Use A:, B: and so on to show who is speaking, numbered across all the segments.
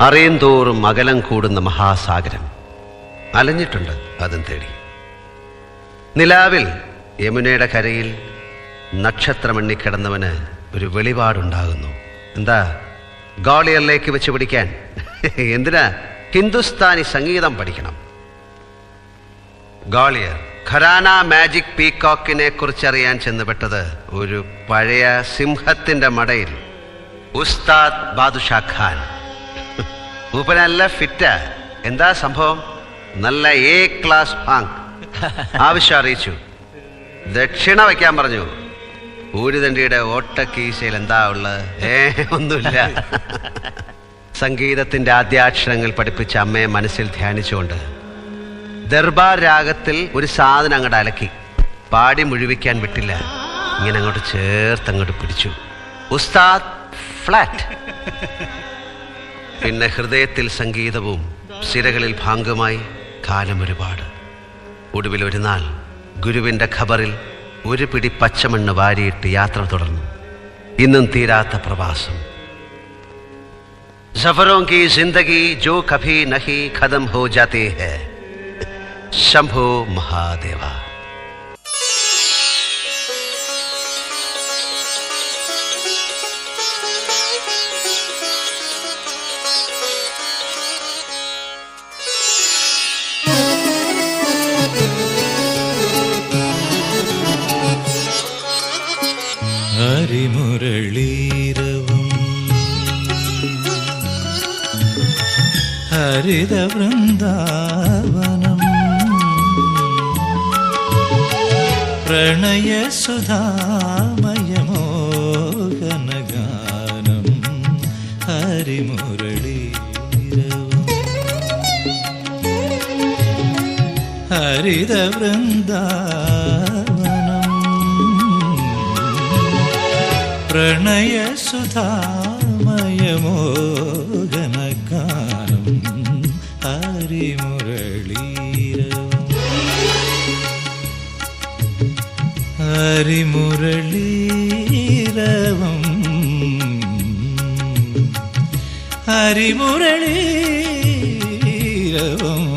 A: അറിയും തോറും അകലം കൂടുന്ന മഹാസാഗരം. അലഞ്ഞിട്ടുണ്ട് അതും തേടി. നിലാവിൽ യമുനയുടെ കരയിൽ നക്ഷത്രമണ്ണി കിടന്നവന് ഒരു വെളിപാടുണ്ടാകുന്നു. എന്താ? ഗോളിയറിലേക്ക് വെച്ച് പിടിക്കാൻ. എന്തിനാ? ഹിന്ദുസ്ഥാനി സംഗീതം പഠിക്കണം. ഗോളിയർ ഖരാന മാജിക് പീകോക്കിനെ കുറിച്ചറിയാൻ ചെന്നുപെട്ടത് ഒരു പഴയ സിംഹത്തിന്റെ മടയിൽ. ഉസ്താദ് ബാദുഷാ ഖാൻ. മൂപ്പൻ നല്ല ഫിറ്റാ. എന്താ സംഭവം? നല്ല എ ക്ലാസ് പാങ് ആവശ്യം അറിയിച്ചു. ദക്ഷിണ വയ്ക്കാൻ പറഞ്ഞു. ഊരുതണ്ടിയുടെ ഓട്ടക്കീശയിൽ എന്താ ഉള്ളത്? ഏ ഒന്നുമില്ല. സംഗീതത്തിന്റെ ആദ്യാക്ഷരങ്ങൾ പഠിപ്പിച്ച അമ്മയെ മനസ്സിൽ ധ്യാനിച്ചുകൊണ്ട് ദർബാർ രാഗത്തിൽ ഒരു സാധനം അങ്ങോട്ട് അലക്കി. പാടി മുഴുവിക്കാൻ വിട്ടില്ല. ഇങ്ങനെ അങ്ങോട്ട് ചേർത്ത് അങ്ങോട്ട് പിടിച്ചു. ഉസ്താദ് ഫ്ലാറ്റ്. പിന്നെ ഹൃദയത്തിൽ സംഗീതവും സിരകളിൽ ഭാഗമായി കാലം ഒരുപാട്. ഒടുവിൽ ഒരു നാൾ ഗുരുവിന്റെ ഖബറിൽ ഒരു പിടി പച്ചമണ്ണ് വാരിയിട്ട് യാത്ര തുടർന്നു. ഇന്നും തീരാത്ത പ്രവാസം. സഫറോം കി ജിന്ദഗി ജോ കഭി നഹി ഖതം ഹോ ജാതേ ഹേ. ശംഭോ മഹാദേവ.
B: ഹരിമുരളീരവും. ഹരിത വൃന്ദാവനം പ്രണയസുധാമയമോഹനഗാനം. ഹരിമുരളീരവും. ഹരിത വൃന്ദാവനം പ്രണയസുധാമയമോഹനഗാനം ഹരിമുരളീരവും ഹരിമുരളീരവം. ഹരിമുരളീരവം. ഹരിമുരളീരവം.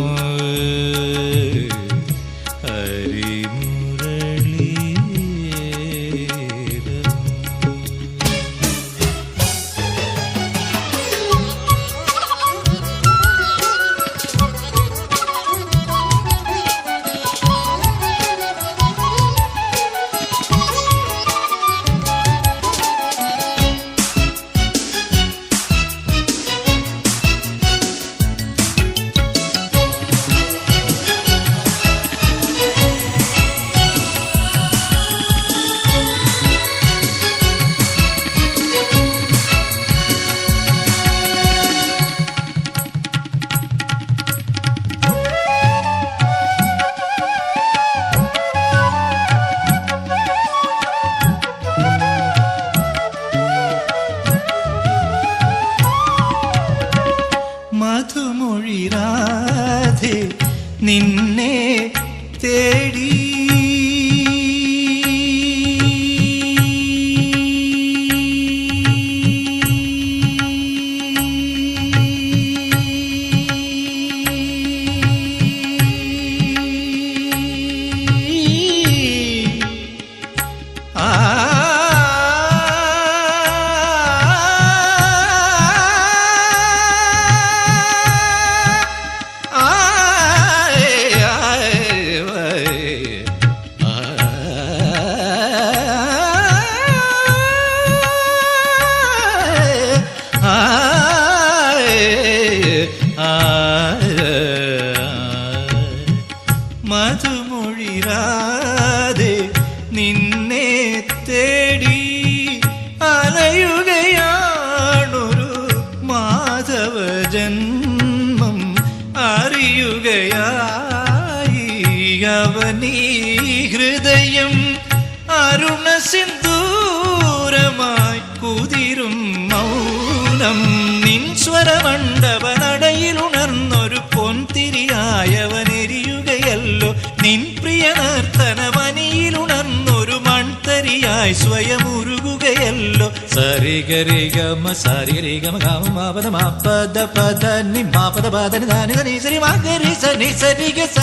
B: சரிகரிகம சரிகரிகம கம மாபத மாபத பத நி மாபத பத நி தானி சனி சரி மாகரி சனி சரிக ச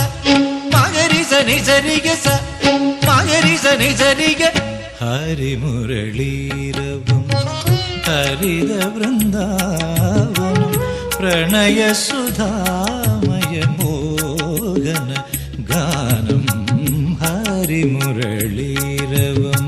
B: மாகரி சனி சரிக ச மாகரி சனி சரிக ஹரி முரளீரவும் ஹரித விருந்தாவும் பிரணய சுதாமய மோகன கானம். ஹரி முரளீரவும்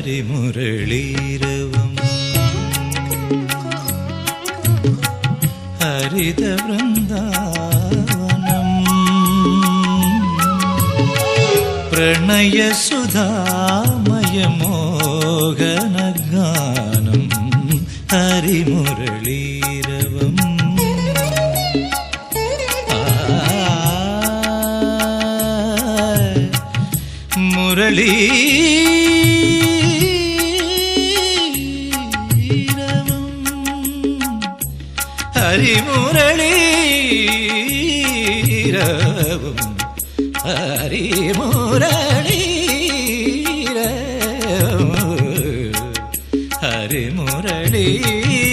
B: ഹരിമുരളീരവം ഹരിത വൃന്ദാവനം പ്രണയസുധാമയമോഹനഗാനം. ഹരിമുരളീരവം. മുരളീ ഹരിമുരളീരവും ഹരിമുരളീ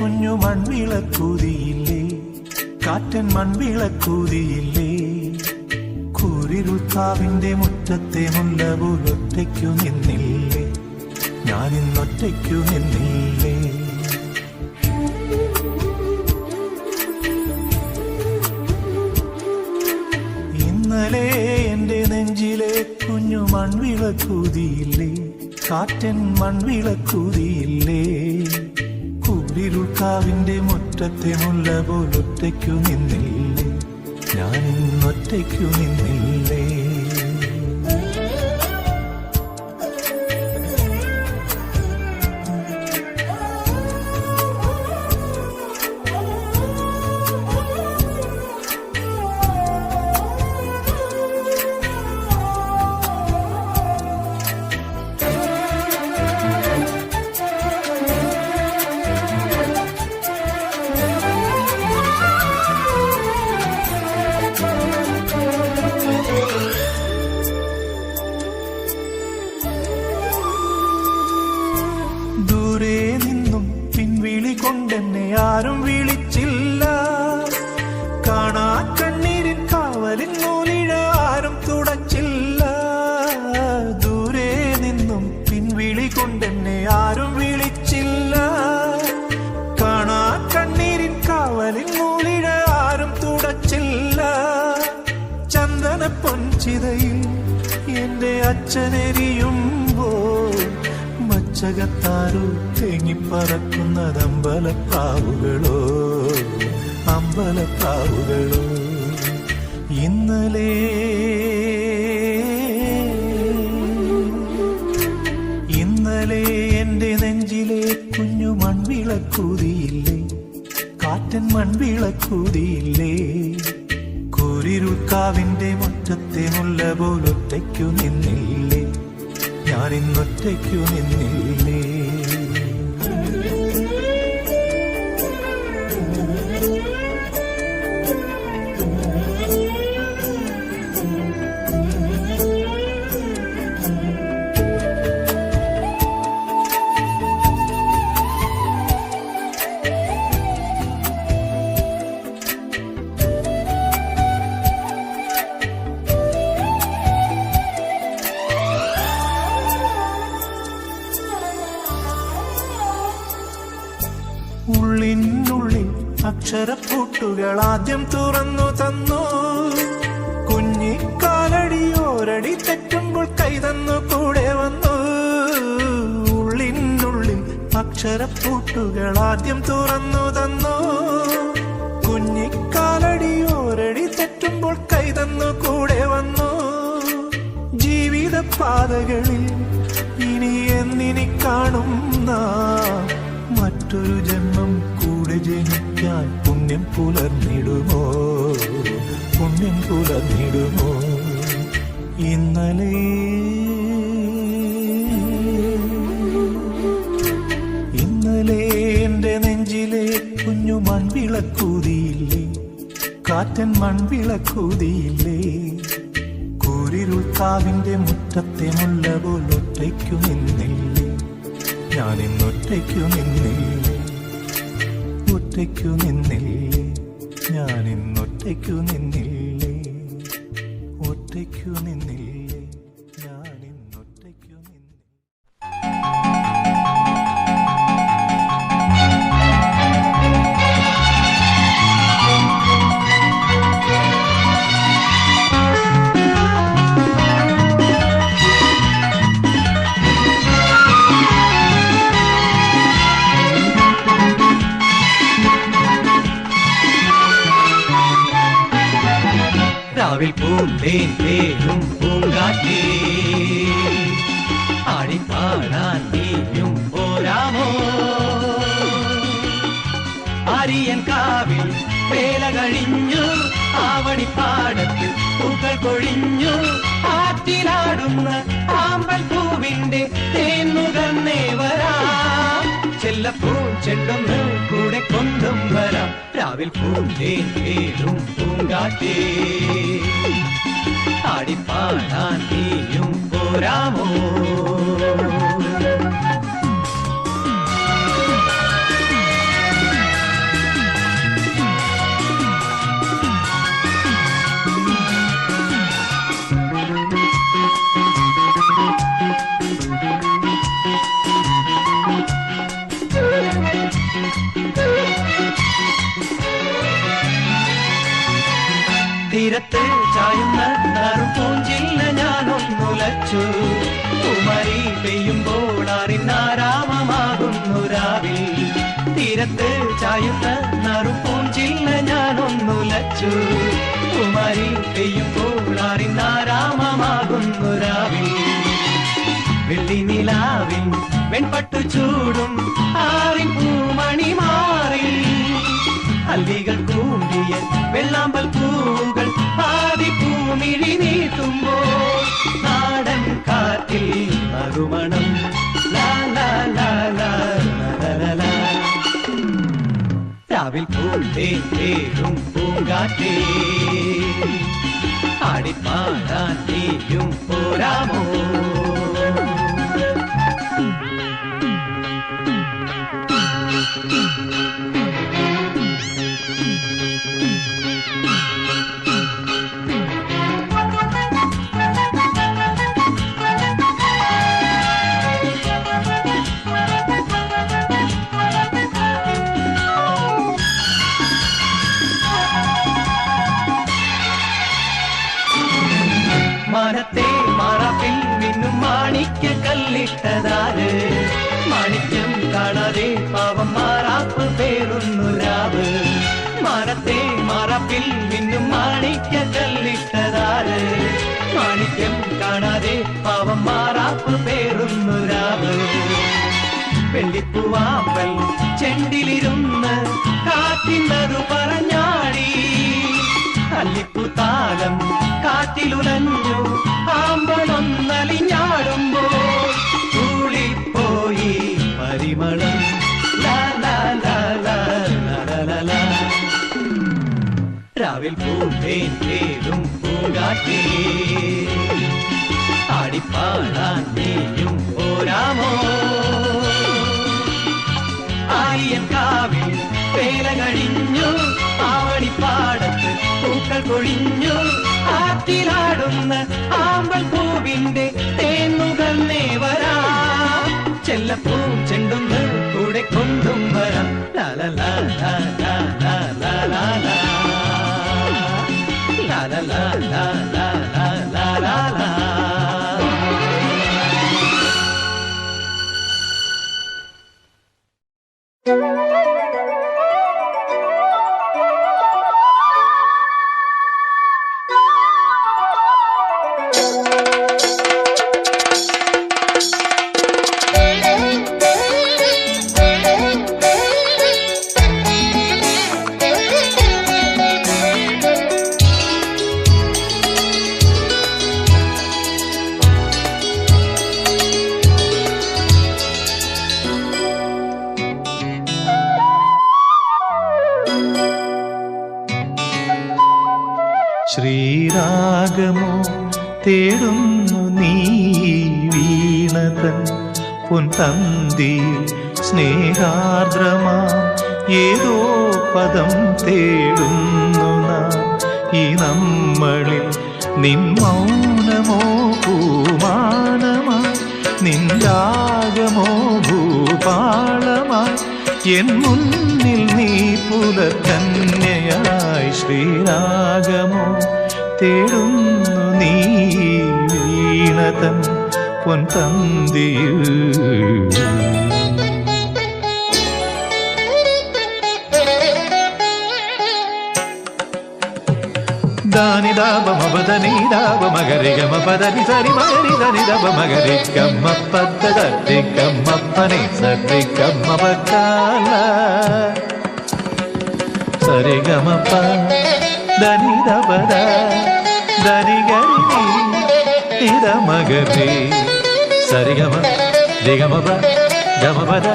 C: കുഞ്ഞു മൺവിളക്കൂതിയില്ലേ? കാറ്റൻ മൺവിളക്കൂതിയില്ലേ? കൂരിരുൾക്കാവിന്റെ മുറ്റത്തെ മുല്ല പോലൊറ്റയ്ക്കു നിന്നില്ലേ? ഞാനിന്നൊറ്റയ്ക്കു നിന്നില്ലേ? ഇന്നലെ എന്റെ നെഞ്ചിലെ കുഞ്ഞു മൺവിളക്കൂതിയില്ലേ? കാറ്റൻ മൺവിളക്കൂതിയില്ലേ? കൂരിരുൾക്കാവിന്റെ മുറ്റത്തെ മുല്ല പോലൊറ്റയ്ക്കു നിന്നില്ലേ? ഞാനിന്നൊറ്റയ്ക്കു നിന്നില്ലേ?
B: മച്ചകത്താരോ തേങ്ങിപ്പറക്കുന്നത് അമ്പലപ്രാവുകളോ അമ്പലപ്രാവുകളോ ഇന്നലെ ഇന്നലെ എന്റെ നെഞ്ചിലെ കുഞ്ഞു മൺവിളക്കൂതിയില്ലേ? കാറ്റൻ മൺവിളക്കൂതിയില്ലേ? കുരിരുക്കാവിന്റെ മുറ്റത്തെ മുല്ല പോലൊറ്റയ്ക്കു നിന്നില്ലേ? ഞാൻ ഇന്നൊറ്റയ്ക്കു നിന്നില്ലേ? അക്ഷരപ്പൂട്ടുകൾ ആദ്യം തുറന്നു തന്നു. കുഞ്ഞിക്കാലടിയോരടി തെറ്റുമ്പോൾ കൈതന്നു കൂടെ വന്നു. ഉള്ളിനുള്ളിൽ അക്ഷരപ്പൂട്ടുകൾ ആദ്യം തുറന്നു തന്നു. കുഞ്ഞിക്കാലടിയോരടി തെറ്റുമ്പോൾ കൈതന്നു കൂടെ വന്നു. ജീവിത പാതകളിൽ ഇനി എന്നിനി കാണുന്ന മറ്റൊരു ജന്മം കൂടെ ജനിക്കാൻ പുണ്യം പുലർന്നിടുമോ? പുണ്യം പുലർന്നിടുമോ? ഇന്നലെ ഇന്നലെ എന്റെ നെഞ്ചിലെ കുഞ്ഞു മൺവിളക്കൂതിയില്ലേ? കാറ്റൻ മൺവിളക്കൂതിയില്ലേ? കൂരിരുൾ കാവിന്റെ മുറ്റത്തെ മുല്ല പോലൊറ്റയ്ക്കു നിന്നില്ലേ? ഞാൻ ഇന്നൊറ്റയ്ക്കു നിന്നില്ലേ? ഒറ്റയ്ക്കു നിന്നില്ലേ? ഇന്നൊറ്റയ്ക്കു നിന്നില്ലേ? ഒറ്റയ്ക്കു നിന്നില്ലേ?
D: രാവിൽ പൂന്തേൻ തേനും പൂങ്കാറ്റേ. ആടിപ്പാടാൻ നീയും പോരാമോ? ആര്യൻ കാവിൽ വേല കഴിഞ്ഞു ആവണിപ്പാടത്തിൽ പൂക്കൾ കൊഴിഞ്ഞു ആറ്റിലാടുന്ന ആമ്പൽ പൂവിന്റെ തേൻ നുകർന്നേ ചെല്ലപ്പൂ ചെണ്ടൊന്ന് കൂടെ കൊണ്ടും വരാം. രാവിൽ പൂന്തേൻ തേനും പൂങ്കാറ്റേ. ആടിപ്പാടാൻ നീയും പോരാമോ? ചായുന്ന നറുപൂഞ്ചില്ല ഞാനൊന്നുലച്ചു കുമാരി പെയ്യുമ്പോൾ അറിന്നാരാമമാകുന്നു രാവിൽ വെള്ളി നിലാവിൽ വെൺപട്ടു ചൂടും ആറിൻ പൂമണി മാറി. അല്ലികൾ കൂമ്പിയ വെള്ളാമ്പൽ പൂവുകൾ പാതി പൂമിഴി നീട്ടുമ്പോൾ നാടൻ കാറ്റിൽ മറുമണം രാവിൽ പൂന്തേൻ തേടും പൂങ്കാറ്റേ ആടിപ്പാടാൻ നീയും മൂക്കിൽ മിന്നും മാണിക്യ കല്ലിട്ടതാര്? മാണിക്യം കാണാതെ പാവം മാറാപ്പ് പേറുന്നു രാവ്. വെള്ളിപ്പൂവാമ്പൽ ചെണ്ടിലിരുന്ന് കാത്തിന്നതു പറഞ്ഞാടി. അല്ലിപ്പു താലം കാറ്റിലുലഞ്ഞു ആമ്പളൊന്നലിഞ്ഞാടുമ്പോൾ കൂളിപ്പോയി പരിമളം രാവിൽ പൂന്തേൻ തേടും പൂങ്കാറ്റേ. ആടിപ്പാടാൻ നീയും പോരാമോ? ആര്യൻ കാവിൽ വേല കഴിഞ്ഞു ആവണിപ്പാടത്ത് പൂക്കൾ കൊഴിഞ്ഞു ആറ്റിലാടുന്ന ആമ്പൽ പൂവിന്റെ തേന്നുകൾ നേവരാ. ചെല്ലപ്പൂ ചെണ്ടുന്ന് കൂടെ കൊണ്ടും വരാം. ലാ ലാ ലാ ലാ ലാ ലാ
B: തേടുന്നു നീ വീണതൻ പൊൻതന്തിയിൽ സ്നേഹാർദ്രമാ. ഏതോ പദം തേടുന്നു ഈ നമ്മളിൽ നിൻ മൗനമോ പൂമാനമായി നിൻ രാഗമോ ഭൂപാളമായി എൻ മുന്നിൽ നീ പുലകന്യയായി ശ്രീരാഗമോ തേടുന്നു വീണതൻ പൊൻതന്തിയിൽ దాని దాబ మబదని దాబ మగరి గమ పదని సరి మగరి దని దబ మగరి గమ్మ పద్ద దరి గమ్మ పని సరి గమ్మ పక్కాల సరి గమ ప దని దబద దని గరి ಗಿಡ ಮಗರಿ ಸರಿಗಮ ದಿಗಮ ಗಮಪದ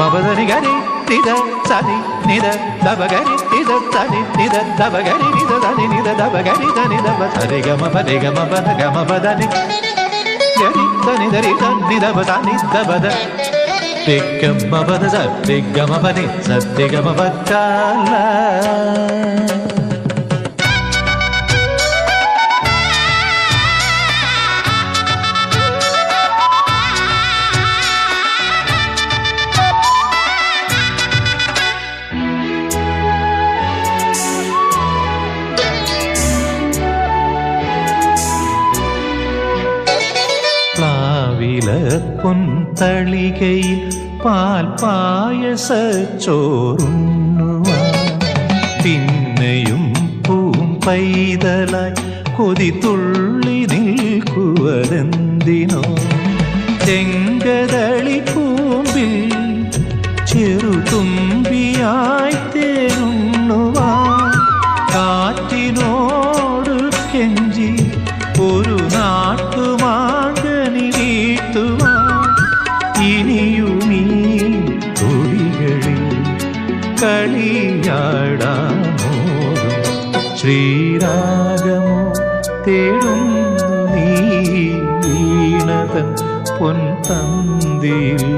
B: ಮಪದನಿ ಗರಿ ನಿದ ಸನಿ ನಿದ ದಬ ಗರಿ ನಿದ ಸನಿ ನಿದ ದಬ ಗರಿ ನಿದ ಸನಿ ನಿದ ದಬ ಗರಿ ಧನಿ ದಬ ಸರಿ ಗಮ ಪ ನಿ ಗಮ ಪದ ಗಮ ಪದನಿ ಗರಿ ಧನಿ ಧರಿ ಧನಿ ದಬ ಸನಿ ದಬದ திக்கம் பத சத்திகமபனி சத்திகமபத்தால പൊന്തളികയിൽ പാൽ പായസ ചോറുണ്ണുവാൻ പിന്നെയും പൂം പൈതലായി കൊതി തുള്ളി നിൽക്കുവതെന്തിനോ. ചെങ്കതളി சிந்தியில்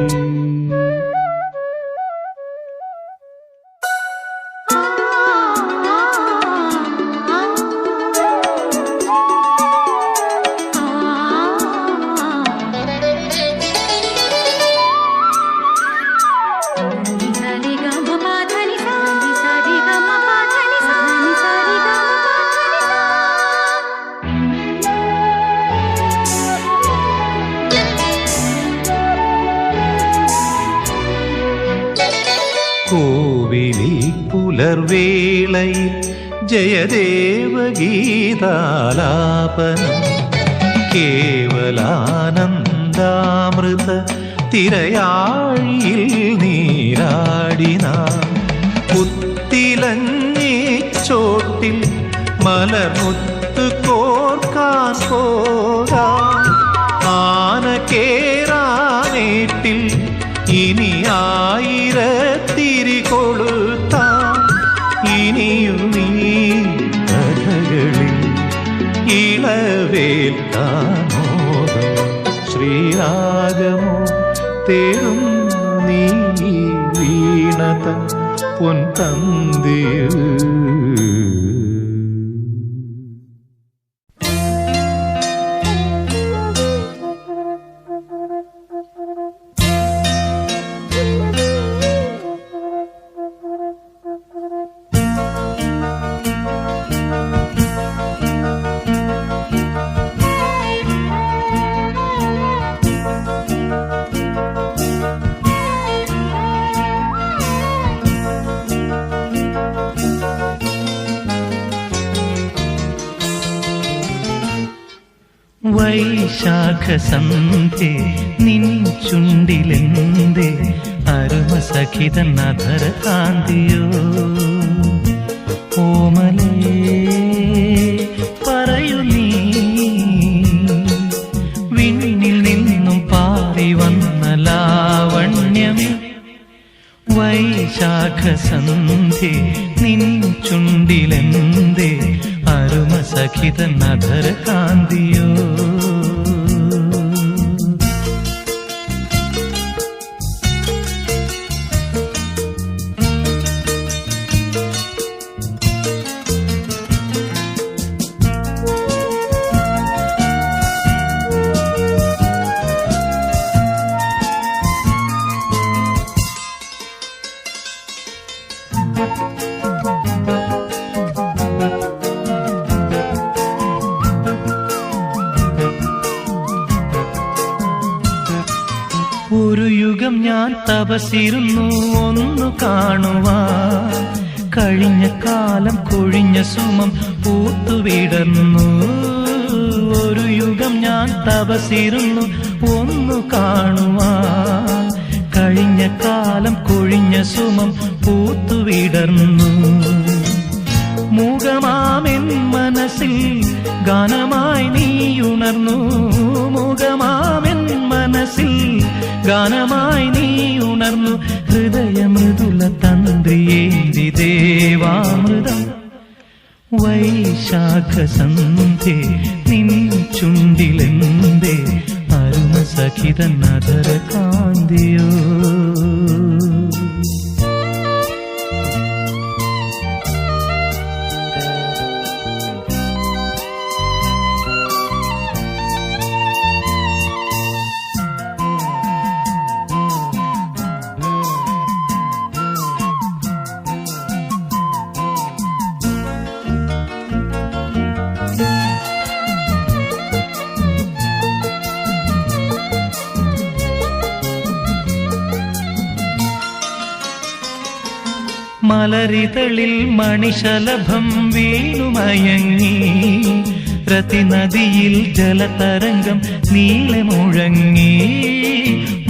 B: കോവിലിൽ പുലർവേളയിൽ ജയദേവഗീതാലാപനം കേവലാനന്ദാമൃത തിരയാഴിയിൽ നീരാടിന പുത്തിലഞ്ഞി ചോട്ടിൽ മലർമുത്ത് കോർക്കാൻ പോകാം. ആന കേറാനേട്ടിൽ ഇനി ശ്രീരാഗമോ തേടുന്നു നീ വീണത പൊൻതന്തിയിൽ വൈശാഖസന്ധേ നിൻ ചുണ്ടിലെന്തേ അരുമസഖിത നധര കാന്തിയോ ഓമലേ പറയൂ നീ. വിണ്ണിൽ നിന്നും പാറി വന്ന ലാവണ്യമേ വൈശാഖസന്ധേ നിൻ ചുണ്ടിലെന്തേ അരുമസഖിത നധര കാന്തിയോ ഒന്നു കാണുവാ. കഴിഞ്ഞ കാലം കൊഴിഞ്ഞ സുമം പൂത്തുവിടുന്നു. ഒരു യുഗം ഞാൻ തപസിരുന്നു ഒന്നു കാണുവാ. കഴിഞ്ഞ കാലം കൊഴിഞ്ഞ സുമം പൂത്തുവിടർന്നു. മൂകമാമെൻ മനസ്സിൽ ഗാനമായി നീയുണർന്നു മൂകമാമെൻ മനസ്സിൽ ഗാനമായി നീയുണർന്നു ഹൃദയമൃദുല തന്ത്രിയേന്തി ദേവാമൃതം. വൈശാഖസന്ധേ നിൻ ചുണ്ടിലെന്തേ അരുണ സഖിത നദര കാന്തിയോ മലരിതളിൽ മണിശലഭം വീണുമയങ്ങി രതിനദിയിൽ ജലതരംഗം നീളമുഴങ്ങി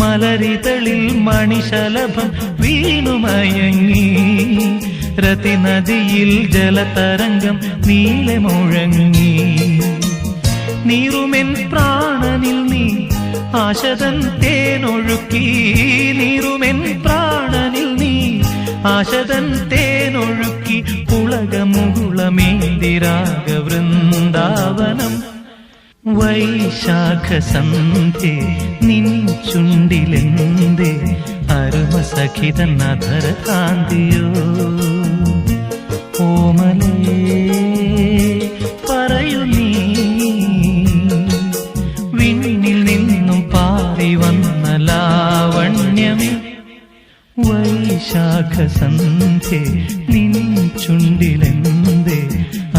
B: മലരിതളിൽ മണിശലഭം വീണുമയങ്ങി രതിനദിയിൽ ജലതരംഗം നീളമുഴങ്ങി നീറുമെൻ പ്രാണനിൽ നീ ആശതൻ തേനൊഴുക്കി. നീറുമെൻ പ്രാണനിൽ നീ ആശതൻ തേനൊഴുക്കി പുളകമുകുളമേന്തിരാഗ വൃന്ദാവനം വൈശാഖസന്ധേ നിൻ ചുണ്ടിലെന്തേ അരുമ നധര കാന്തിയോ ഓമലേ വൈശാഖസന്ധേ നിൻ ചുണ്ടിലെന്തേ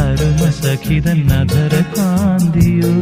B: അരുമസഖിത നധര കാന്തിയോ